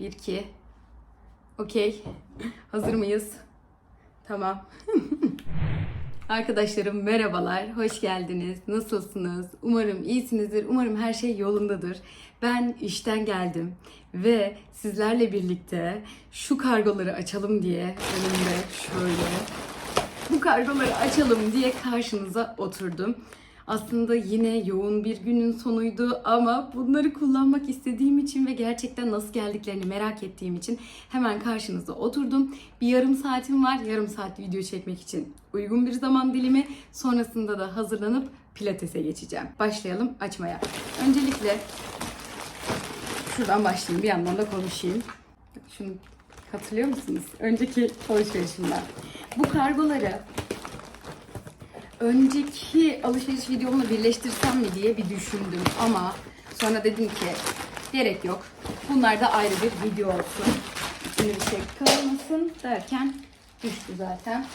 1, 2. Okey. Hazır mıyız? Tamam. Arkadaşlarım merhabalar, hoş geldiniz. Nasılsınız? Umarım iyisinizdir, umarım her şey yolundadır. Ben işten geldim ve sizlerle birlikte şu kargoları açalım diye önümde şöyle bu kargoları açalım diye karşınıza oturdum. Aslında yine yoğun bir günün sonuydu ama bunları kullanmak istediğim için ve gerçekten nasıl geldiklerini merak ettiğim için hemen karşınıza oturdum. Bir yarım saatim var. Yarım saat video çekmek için uygun bir zaman dilimi. Sonrasında da hazırlanıp pilatese geçeceğim. Başlayalım açmaya. Öncelikle şuradan başlayayım. Bir yandan da konuşayım. Şunu hatırlıyor musunuz? Önceki alışverişimden. Bu kargoları önceki alışveriş videomla birleştirsem mi diye bir düşündüm ama sonra dedim ki gerek yok. Bunlar da ayrı bir video olsun. İçinde bir şey kalmasın derken düştü zaten.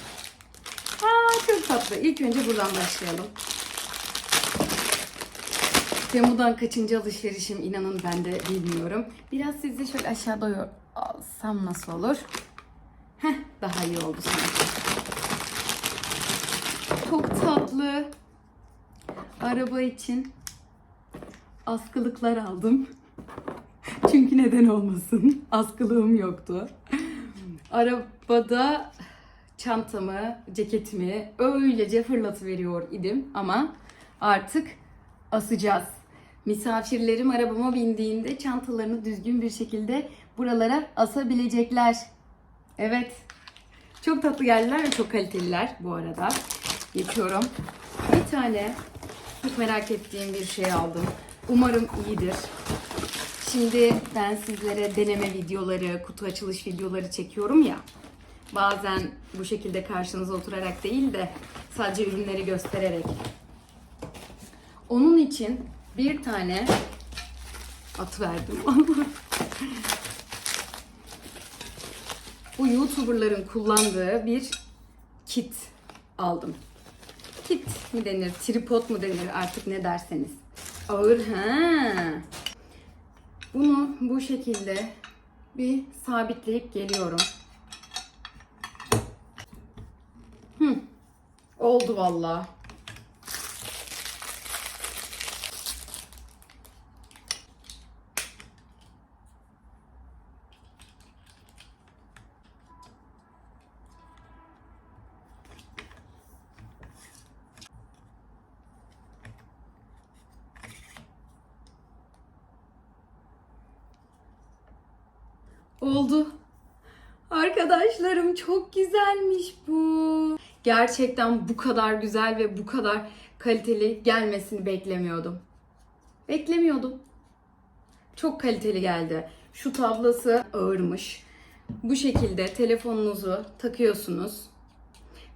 Aa çok tatlı. İlk önce buradan başlayalım. Temu'dan kaçıncı alışverişim inanın ben de bilmiyorum. Biraz sizi şöyle aşağı doğru alsam nasıl olur? Heh daha iyi oldu sanki. Çok tatlı. Araba için askılıklar aldım. Çünkü neden olmasın? Askılığım yoktu. Arabada çantamı, ceketimi öylece fırlatıveriyor idim ama artık asacağız. Misafirlerim arabama bindiğinde çantalarını düzgün bir şekilde buralara asabilecekler. Evet. Çok tatlı geldiler ve çok kaliteliler bu arada. Geçiyorum. Bir tane çok merak ettiğim bir şey aldım. Umarım iyidir. Şimdi ben sizlere deneme videoları, kutu açılış videoları çekiyorum ya. Bazen bu şekilde karşınıza oturarak değil de sadece ürünleri göstererek. Onun için bir tane at verdim. Bu YouTuber'ların kullandığı bir kit aldım. Kit mi denir, tripod mu denir artık ne derseniz. Ağır ha. Bunu bu şekilde bir sabitleyip geliyorum. Hı. Oldu vallahi. Oldu. Arkadaşlarım çok güzelmiş bu. Gerçekten bu kadar güzel ve bu kadar kaliteli gelmesini beklemiyordum. Beklemiyordum. Çok kaliteli geldi. Şu tablası ağırmış. Bu şekilde telefonunuzu takıyorsunuz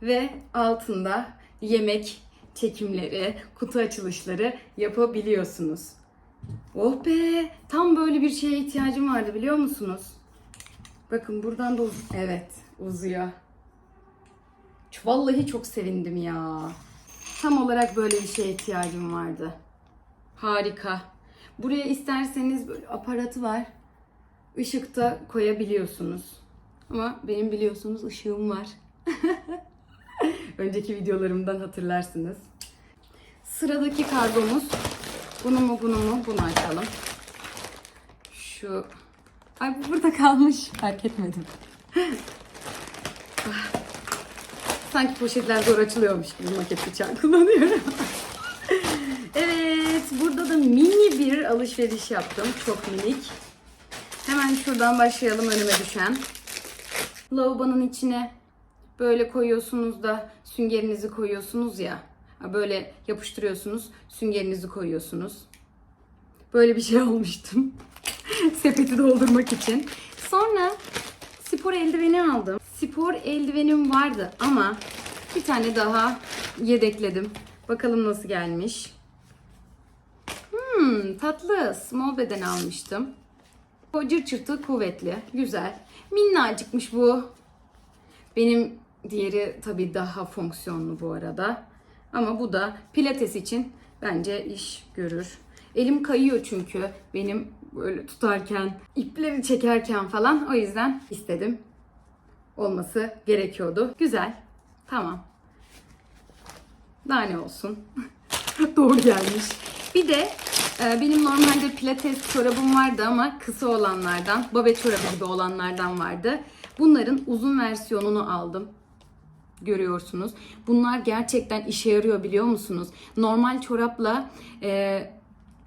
ve altında yemek çekimleri, kutu açılışları yapabiliyorsunuz. Oh be! Tam böyle bir şeye ihtiyacım vardı biliyor musunuz? Bakın buradan da uz- evet uzuyor. Vallahi çok sevindim ya. Tam olarak böyle bir şeye ihtiyacım vardı. Harika. Buraya isterseniz böyle aparatı var. Işık da koyabiliyorsunuz. Ama benim biliyorsunuz ışığım var. Önceki videolarımdan hatırlarsınız. Sıradaki kargomuz bunu mu bunu mu bunu açalım. Şu Ay bu burada kalmış. Fark etmedim. Sanki poşetler zor açılıyormuş gibi maket bıçağı kullanıyorum. evet, burada da mini bir alışveriş yaptım. Çok minik. Hemen şuradan başlayalım önüme düşen. Lavabonun içine böyle koyuyorsunuz da süngerinizi koyuyorsunuz ya. Böyle yapıştırıyorsunuz, süngerinizi koyuyorsunuz. Böyle bir şey almıştım. Sepeti doldurmak için. Sonra spor eldiveni aldım. Spor eldivenim vardı ama bir tane daha yedekledim. Bakalım nasıl gelmiş. Hmm, tatlı. Small beden almıştım. O cırt çırtı kuvvetli. Güzel. Minnacıkmış bu. Benim diğeri tabii daha fonksiyonlu bu arada. Ama bu da pilates için bence iş görür. Elim kayıyor çünkü benim böyle tutarken, ipleri çekerken falan. O yüzden istedim. Olması gerekiyordu. Güzel. Tamam. Daha ne olsun. Doğru gelmiş. Bir de e, benim normalde pilates çorabım vardı ama kısa olanlardan, babet çorabı gibi olanlardan vardı. Bunların uzun versiyonunu aldım. Görüyorsunuz. Bunlar gerçekten işe yarıyor biliyor musunuz? Normal çorapla e,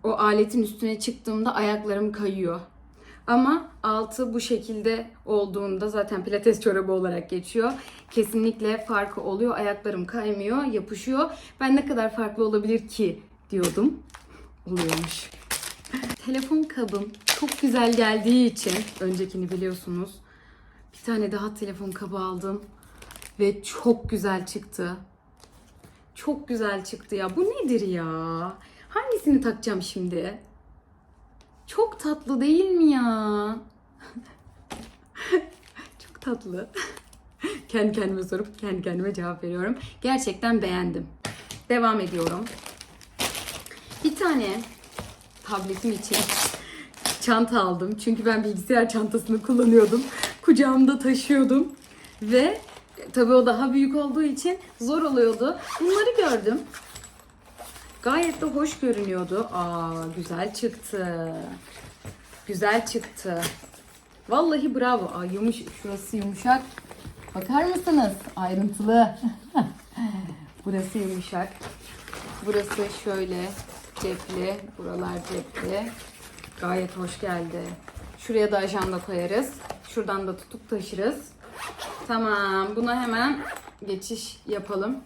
o aletin üstüne çıktığımda ayaklarım kayıyor. Ama altı bu şekilde olduğunda zaten pilates çorabı olarak geçiyor. Kesinlikle farkı oluyor. Ayaklarım kaymıyor, yapışıyor. Ben ne kadar farklı olabilir ki diyordum. Oluyormuş. Telefon kabım çok güzel geldiği için öncekini biliyorsunuz. Bir tane daha telefon kabı aldım ve çok güzel çıktı. Çok güzel çıktı ya. Bu nedir ya? Hangisini takacağım şimdi? Çok tatlı değil mi ya? Çok tatlı. kendi kendime sorup kendi kendime cevap veriyorum. Gerçekten beğendim. Devam ediyorum. Bir tane tabletim için çanta aldım. Çünkü ben bilgisayar çantasını kullanıyordum. Kucağımda taşıyordum. Ve tabii o daha büyük olduğu için zor oluyordu. Bunları gördüm. Gayet de hoş görünüyordu. Aa güzel çıktı. Güzel çıktı. Vallahi bravo. Aa, yumuş, şurası yumuşak. Bakar mısınız? Ayrıntılı. Burası yumuşak. Burası şöyle cepli. Buralar cepli. Gayet hoş geldi. Şuraya da ajanda koyarız. Şuradan da tutup taşırız. Tamam. Buna hemen geçiş yapalım.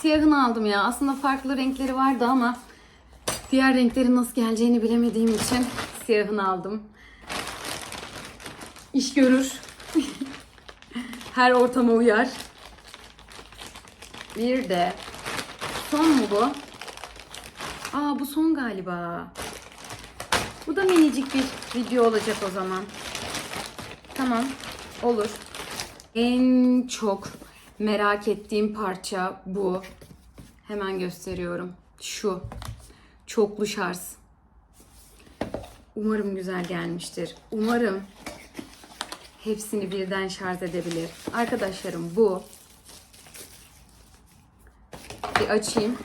Siyahını aldım ya. Aslında farklı renkleri vardı ama diğer renklerin nasıl geleceğini bilemediğim için siyahını aldım. İş görür. Her ortama uyar. Bir de son mu bu? Aa bu son galiba. Bu da minicik bir video olacak o zaman. Tamam. Olur. En çok merak ettiğim parça bu. Hemen gösteriyorum. Şu. Çoklu şarj. Umarım güzel gelmiştir. Umarım hepsini birden şarj edebilir. Arkadaşlarım bu. Bir açayım.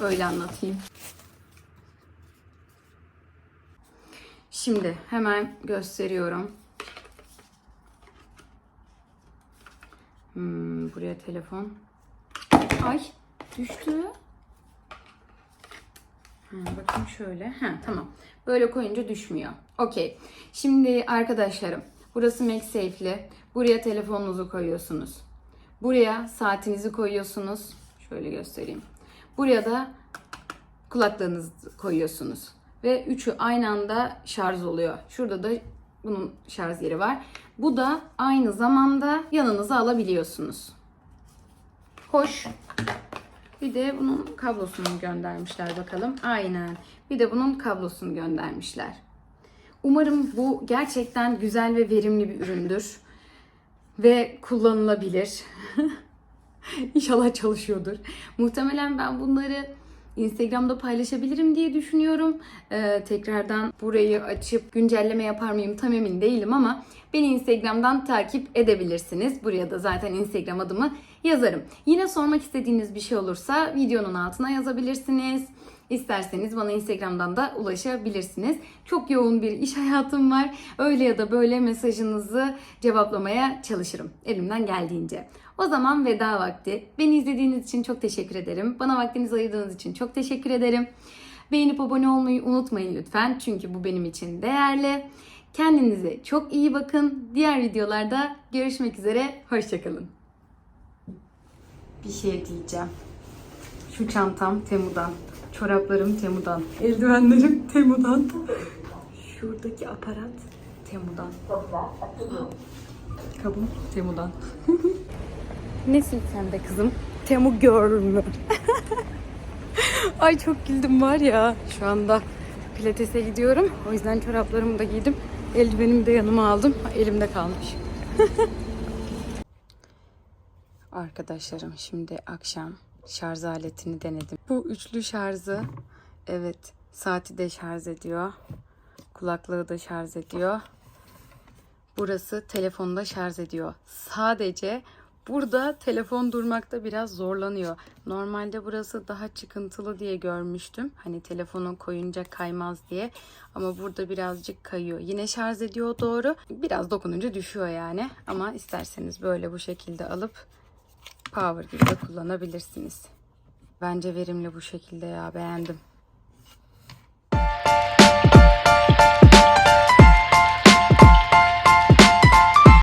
Öyle anlatayım. Şimdi hemen gösteriyorum. Hmm, buraya telefon. Ay düştü. Ha, bakayım şöyle. Ha, tamam. Böyle koyunca düşmüyor. Okey. Şimdi arkadaşlarım. Burası MagSafe'li. Buraya telefonunuzu koyuyorsunuz. Buraya saatinizi koyuyorsunuz. Şöyle göstereyim. Buraya da kulaklığınızı koyuyorsunuz. Ve üçü aynı anda şarj oluyor. Şurada da bunun şarj yeri var. Bu da aynı zamanda yanınıza alabiliyorsunuz. Hoş. Bir de bunun kablosunu göndermişler bakalım. Aynen. Bir de bunun kablosunu göndermişler. Umarım bu gerçekten güzel ve verimli bir üründür. Ve kullanılabilir. İnşallah çalışıyordur. Muhtemelen ben bunları Instagram'da paylaşabilirim diye düşünüyorum. Ee, tekrardan burayı açıp güncelleme yapar mıyım tam emin değilim ama beni Instagram'dan takip edebilirsiniz. Buraya da zaten Instagram adımı yazarım. Yine sormak istediğiniz bir şey olursa videonun altına yazabilirsiniz. İsterseniz bana Instagram'dan da ulaşabilirsiniz. Çok yoğun bir iş hayatım var. Öyle ya da böyle mesajınızı cevaplamaya çalışırım elimden geldiğince. O zaman veda vakti. Beni izlediğiniz için çok teşekkür ederim. Bana vaktinizi ayırdığınız için çok teşekkür ederim. Beğenip abone olmayı unutmayın lütfen. Çünkü bu benim için değerli. Kendinize çok iyi bakın. Diğer videolarda görüşmek üzere. Hoşçakalın. Bir şey ekleyeceğim. Şu çantam Temu'dan. Çoraplarım Temu'dan. Eldivenlerim Temu'dan. Şuradaki aparat Temu'dan. Kabım Temu'dan. Nesin sen de kızım? Temu Girl mü? Ay çok güldüm var ya. Şu anda pilatese gidiyorum. O yüzden çoraplarımı da giydim. Eldivenimi de yanıma aldım. Elimde kalmış. Arkadaşlarım şimdi akşam şarj aletini denedim. Bu üçlü şarjı evet Saati de şarj ediyor. Kulaklığı da şarj ediyor. Burası telefonda şarj ediyor. Sadece burada telefon durmakta biraz zorlanıyor. Normalde burası daha çıkıntılı diye görmüştüm. Hani telefonu koyunca kaymaz diye. Ama burada birazcık kayıyor. Yine şarj ediyor doğru. Biraz dokununca düşüyor yani. Ama isterseniz böyle bu şekilde alıp power gibi de kullanabilirsiniz. Bence verimli bu şekilde ya beğendim.